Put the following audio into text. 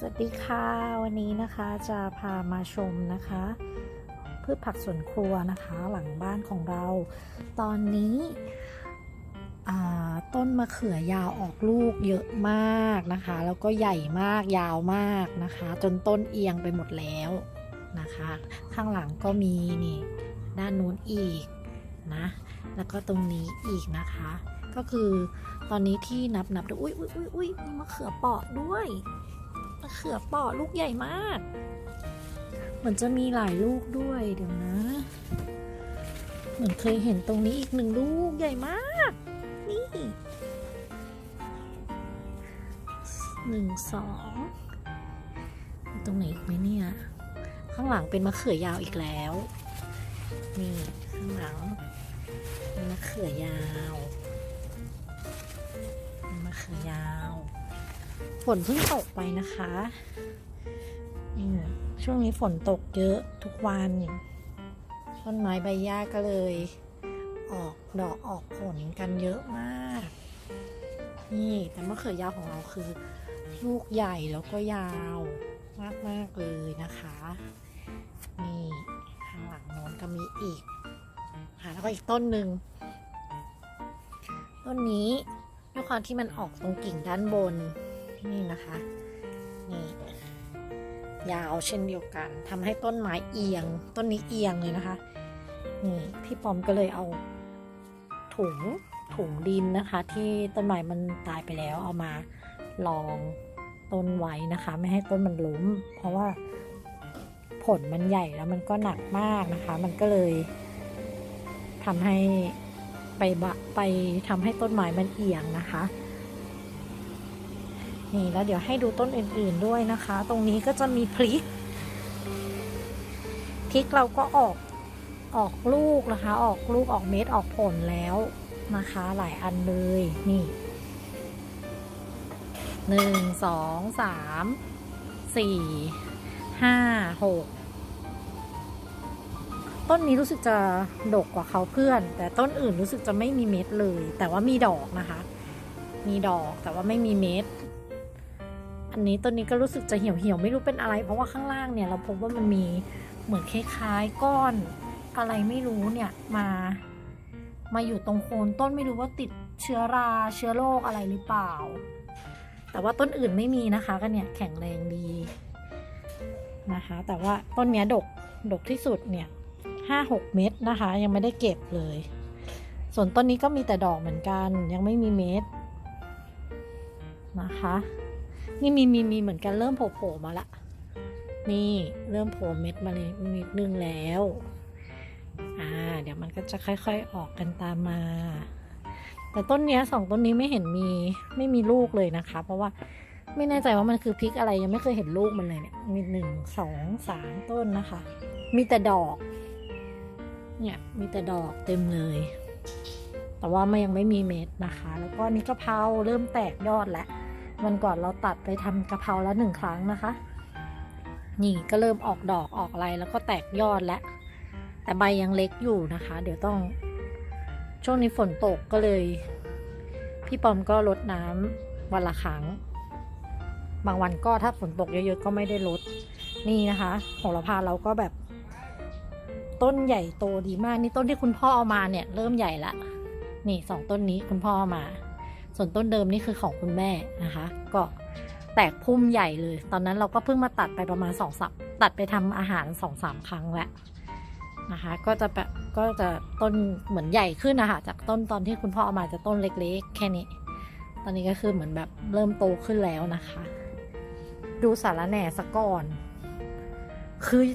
สวัสดีค่ะ วันนี้นะคะจะพามาชมนะคะ พืชผักสวนครัวนะคะหลังบ้านของเรา ตอนนี้ต้นมะเขือยาวออกลูกเยอะมากนะคะ แล้วก็ใหญ่มากยาวมากนะคะ จนต้นเอียงไปหมดแล้วนะคะ ข้างหลังก็มีนี่ด้านนู้นอีกนะ แล้วก็ตรงนี้อีกนะคะ ก็คือตอนนี้ที่นับนับดูอุ้ยอุ้ยอุ้ยอุ้ยมีมะเขือเปาะด้วย เขือเปราะลูกใหญ่มาก เหมือนจะมีหลายลูกด้วยเดี๋ยวนะ เหมือนเคยเห็นตรงนี้อีกหนึ่งลูกใหญ่มาก นี่หนึ่งสองตรงไหนอีกไหมเนี่ย ข้างหลังเป็นมะเขือยาวอีกแล้ว นี่ข้างหลังเป็นมะเขือยาวเป็นมะเขือยาว ฝนเพิ่งตกไปนะคะอืมช่วงนี้ฝนตกเยอะทุกวัน ต้นไม้ใบหญ้าก็เลย ออกดอกออกผลกันเยอะมาก นี่แต่มะเขือยาวของเราคือ ลูกใหญ่แล้วก็ยาวมาก ๆ เลยนะคะนี่ข้างหลังโน้นก็มีอีกค่ะแล้วก็อีกต้นหนึ่งต้นนี้ด้วยความที่มันออกตรงกิ่งด้านบน นี่นะคะ นี่ ยาวเช่นเดียวกันทำให้ต้นไม้เอียง ต้นนี้เอียงเลยนะคะ นี่พี่ปอมก็เลยเอาถุงถุงดินนะคะ ที่ต้นไม้มันตายไปแล้วเอามาลองต้นไว้นะคะ ไม่ให้ต้นมันล้ม เพราะว่าผลมันใหญ่แล้วมันก็หนักมากนะคะ มันก็เลยทำให้ไปบะไปทำให้ต้นไม้มันเอียงนะคะ นี่แล้วเดี๋ยวให้ดูต้นอื่นๆด้วยนะคะ ตรงนี้ก็จะมีพริก พริกเราก็ออกออกลูกนะคะ ออกลูกออกเม็ดออกผลแล้วนะคะ หลายอันเลยนี่หนึ่งสองสามสี่ห้าหกต้นนี้รู้สึกจะดกกว่าเขาเพื่อน แต่ต้นอื่นรู้สึกจะไม่มีเม็ดเลย แต่ว่ามีดอกนะคะ มีดอกแต่ว่าไม่มีเม็ด อันนี้ต้นนี้ก็รู้สึกจะเหี่ยวเหี่ยวๆไม่รู้เป็นอะไร เพราะว่าข้างล่างเนี่ยเราพบว่ามันมีเหมือนคล้ายๆก้อน อะไรไม่รู้เนี่ยมา มาอยู่ตรงโคนต้นไม่รู้ว่าติดเชื้อราเชื้อโรคอะไรหรือเปล่า แต่ว่าต้นอื่นไม่มีนะคะ ก็เนี่ยแข็งแรงดีนะคะ แต่ว่าต้นเนี้ยดกดกที่สุดเนี่ยห้าหกเม็ดนะคะ ยังไม่ได้เก็บเลย ส่วนต้นนี้ก็มีแต่ดอกเหมือนกัน ยังไม่มีเม็ดนะคะ นี่มีมีมีเหมือนกันเริ่มโผล่มาละ นี่เริ่มโผล่เม็ดมาเลยนิดนึงแล้ว อ่า เดี๋ยวมันก็จะค่อยๆออกกันตามมา แต่ต้นเนี้ยสองต้นนี้ไม่เห็นมีไม่มีลูกเลยนะคะ เพราะว่าไม่แน่ใจว่ามันคือพริกอะไรยังไม่เคยเห็นลูกมันเลยเนี่ย มีหนึ่งสองสามต้นนะคะ มีแต่ดอก เนี่ยมีแต่ดอกเต็มเลย แต่ว่ามันยังไม่มีเม็ดนะคะ แล้วก็นี่กะเพราเริ่มแตกยอดแล้ว วันก่อนเราตัดไปทำกะเพราแล้วหนึ่งครั้งนะคะ นี่ก็เริ่มออกดอกออกอะไรแล้วก็แตกยอดแล้วแต่ใบยังเล็กอยู่นะคะ เดี๋ยวต้องช่วงนี้ฝนตกก็เลย พี่ปอมก็ลดน้ำวันละครั้ง บางวันก็ถ้าฝนตกเยอะๆก็ไม่ได้ลดนี่นะคะโหระพาเราก็แบบต้นใหญ่โตดีมากนี่ต้นที่คุณพ่อเอามาเนี่ย เริ่มใหญ่ละนี่สองต้นนี้คุณพ่ออามา ส่วนต้นเดิมนี่คือของคุณแม่นะคะ ก็แตกพุ่มใหญ่เลย ตอนนั้นเราก็เพิ่งมาตัดไปประมาณสองสัปตัดไปทำอาหารสองสามครั้งแล้วนะคะ ก็จะแบบก็จะต้นเหมือนใหญ่ขึ้นนะคะจากต้นตอนที่คุณพ่อเอามาจะต้นเล็กๆ แค่นี้ ตอนนี้ก็คือเหมือนแบบเริ่มโตขึ้นแล้วนะคะ ดูสารแหน่สะก่อน คือ